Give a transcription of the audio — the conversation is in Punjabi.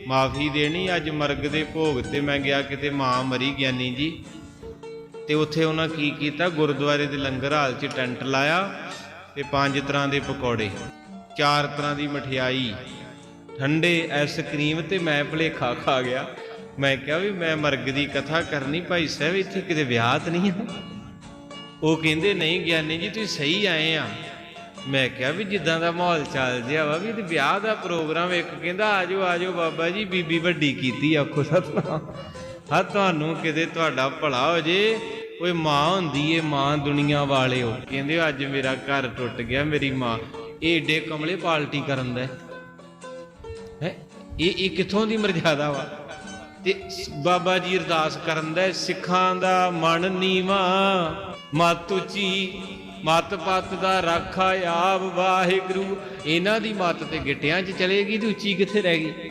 ਮਾਫੀ ਦੇਣੀ, ਅੱਜ ਮਰਗ ਦੇ ਭੋਗ ਤੇ ਮੈਂ ਗਿਆ ਕਿਤੇ ਮਾਂ ਮਰੀ ਗਿਆਨੀ ਜੀ। ਤੇ ਉੱਥੇ ਉਹਨਾਂ ਕੀ ਕੀਤਾ? ਗੁਰਦੁਆਰੇ ਦੇ ਲੰਗਰ ਹਾਲ 'ਚ ਟੈਂਟ ਲਾਇਆ ਤੇ ਪੰਜ ਤਰ੍ਹਾਂ ਦੇ ਪਕੌੜੇ, ਚਾਰ ਤਰ੍ਹਾਂ ਦੀ ਮਠਿਆਈ, ਠੰਡੇ ਆਈਸਕ੍ਰੀਮ ਤੇ ਮੈਂ ਭਲੇਖਾ ਖਾ ਗਿਆ। ਮੈਂ ਕਿਹਾ ਵੀ ਮੈਂ ਮਰਗ ਦੀ ਕਥਾ ਕਰਨੀ ਭਾਈ ਸਾਹਿਬ, ਇੱਥੇ ਕਿਤੇ ਵਿਆਹ ਨਹੀਂ ਆ? ਉਹ ਕਹਿੰਦੇ, ਨਹੀਂ ਗਿਆਨੀ ਜੀ, ਤੁਸੀਂ ਸਹੀ ਆਏ ਆ। ਮੈਂ ਕਿਹਾ ਵੀ ਜਿੱਦਾਂ ਦਾ ਮਾਹੌਲ ਚੱਲ ਜਿਆ ਵਾ ਵੀ ਤੇ ਵਿਆਹ ਦਾ ਪ੍ਰੋਗਰਾਮ ਇੱਕ ਕਹਿੰਦਾ, ਆਜੋ ਆਜੋ ਬਾਬਾ ਜੀ, ਬੀਬੀ ਵੱਡੀ ਕੀਤੀ ਆਖੋ ਸਤਨਾਮ। ਹਾਂ, ਤੁਹਾਨੂੰ ਕਿਤੇ ਤੁਹਾਡਾ ਭਲਾ ਹੋ ਜੇ ਓਏ ਮਾਂ ਹੁੰਦੀ ਏ, ਮਾਂ ਦੁਨੀਆ ਵਾਲਿਓ ਕਹਿੰਦੇ, ਅੱਜ ਮੇਰਾ ਘਰ ਟੁੱਟ ਗਿਆ, ਮੇਰੀ ਮਾਂ। ਇਹ ਏਡੇ ਕਮਲੇ ਪਾਲਟੀ ਕਰਨ ਦਾ ਹੈ? ਇਹ ਇਹ ਕਿੱਥੋਂ ਦੀ ਮਰਜ਼ਾਦਾ ਵਾ? ਤੇ ਬਾਬਾ ਜੀ ਅਰਦਾਸ ਕਰਨ ਦਾ ਸਿੱਖਾਂ ਦਾ ਮਨ ਨੀਵਾ, ਮਤ ਉੱਚੀ, ਮਤ ਪਤ ਦਾ ਰਾਖਾ ਆਪ ਵਾਹਿਗੁਰੂ। ਇਹਨਾਂ ਦੀ ਮਤ ਤੇ ਗਿੱਟਿਆਂ 'ਚ ਚਲੇਗੀ ਤੇ ਉੱਚੀ ਕਿੱਥੇ ਰਹਿ ਗਈ?